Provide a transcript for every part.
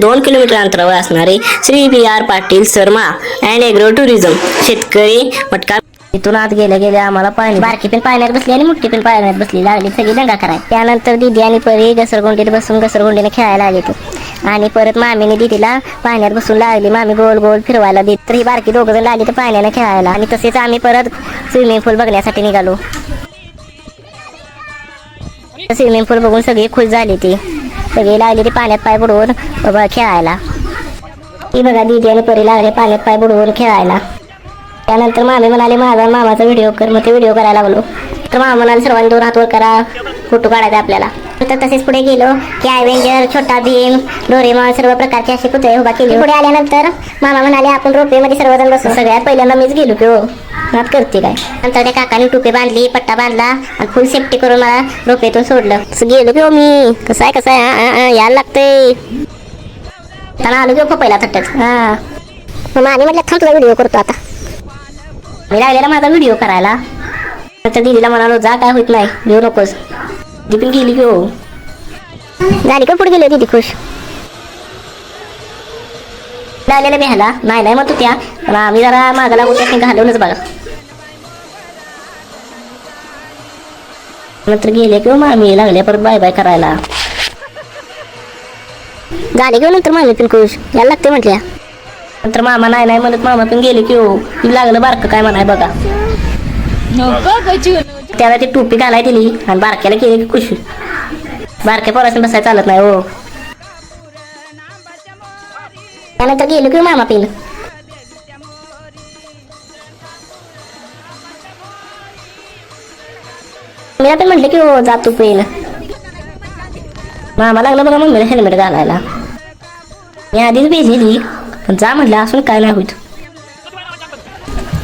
दोन किलोमीटर अंतरावर असणारे Shri B R Patil Sharma and agro tourism शेतकरी मटका तिथून आत गेल्या गेल्या आम्हाला पाणी बारकी पण पाण्यात बसली आणि मोठी पण पाण्यात बसली. लागली सगळी दंगा कराय त्यानंतर दिदी आणि परी घसरगुंडीत बसून घसरगुंडीने खेळायला आली ती. आणि परत मामीने दिदीला पाण्यात बसून लागली. मामी गोल गोल फिरवायला देत तर ही बारकी दोघं जण लागली तर पाण्याने खेळायला. आणि तसेच आम्ही परत स्विमिंग पूल बघण्यासाठी निघालो. स्विमिंग पूल बघून सगळी खुश झाली ती. सगळी लागली ती पाण्यात पाय बुडवून खेळायला. ती बघा दिदी आणि परी लागले पाण्यात पाय बुडवून खेळायला. त्यानंतर मामी म्हणाले माझा मामाचा व्हिडिओ कर. मग ते व्हिडिओ करायला लागलो. तर मामा म्हणाले सर्वांनी दोन हात वर करा फोटो काढायचे आपल्याला. तर तसेच पुढे गेलो. की आयव्हेंजर छोटा भीम डोरेमॉन सर्व प्रकारचे असे पुतळे उभा केले. पुढे आल्यानंतर मामा म्हणाले आपण रोपेमध्ये सर्वजण बसू. सगळ्यात पहिल्यांदा मीच गेलो की हो. नात करते काय? नंतर त्या काकाने टोपी बांधली पट्टा बांधला आणि फुल सेफ्टी करून मला रोपेतून सोडलं. गेलो की हो मी. कसं आहे कसं आहे? यायला लागतंय. त्यांना आलो घेऊ पहिला थट्टच हा. मग आणि म्हटलं थांब व्हिडिओ करतो आता. मी लागलेला माझा व्हिडिओ करायला. नंतर दिदीला म्हणालो जा काय होत नाही. घेऊ नकोस. ती पण गेली घेऊ हो. झाली का पुढे गेली हो दिदी खुश? लागलेला बेहाला नाही नाही मग त्या आम्ही जरा मागाला लागून घालवलंच बघा. नंतर गेले किंवा मामी लागले परत बाय बाय करायला. झाले किंवा नंतर मामी पण खुश. यायला लागते म्हटल्या. नंतर मामा नाही नाही म्हणत मामा पण गेले की हो. ती लागलं बारकं काय म्हणाय बघा. त्याला ती टोपी घालाय दिली आणि बारक्याला केली की खुश. बारक्या पोरासून बसायला चालत नाही हो. त्यानंतर गेलो की मामा पिन. मी आता म्हटलं की हो जातो पेन मामा लागलं बघा मम्मीला हेल्मेट घालायला. मी आधीच भेजली पण जा म्हटलं असून काय नाही होत.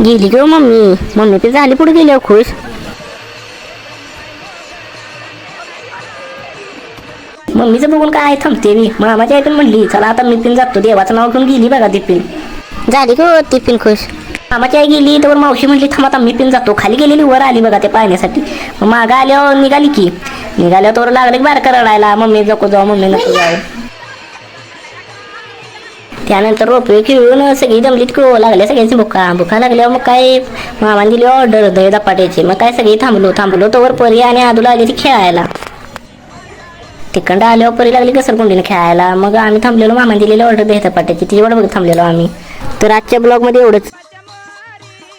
गेली की हो मम्मी. मम्मी ते झाली पुढे गेली हो खुश. मम्मीचं बघून काय थांबते मी. मामाची ऐकून म्हणली चला आता मी पण जातो. देवाचं नाव घेऊन गेली बघा टिफिन झाली गो हो टिफिन खुश. मामाची आई गेली तर मावशी म्हटली थांब आता मी पण जातो. खाली गेलेली वर आली बघा ते पाहण्यासाठी. मग मागं आल्यावर निघाली की. निघाल्यावर तर लागलं की बारका रडायला मम्मी नको जाऊ मम्मी नको जाऊ. त्यानंतर रोपे खेळून सगळी जमलीत किळू लागल्या सगळ्यांची भुका. भुका लागल्यावर मग काय मामाने दिली ऑर्डर दही दपाट्याची मग काय सगळी थांबलो थांबलो तोवर परी आणि आदूला आली ती खेळायला. तिकडं आल्यावर परी लागली घसरगुंडीनं खेळायला. मग आम्ही थांबलेलो मामाने दिलेली ऑर्डर दही दपाट्याची ती एवढं बघ थांबलेलो आम्ही. तर आजच्या ब्लॉगमध्ये एवढंच.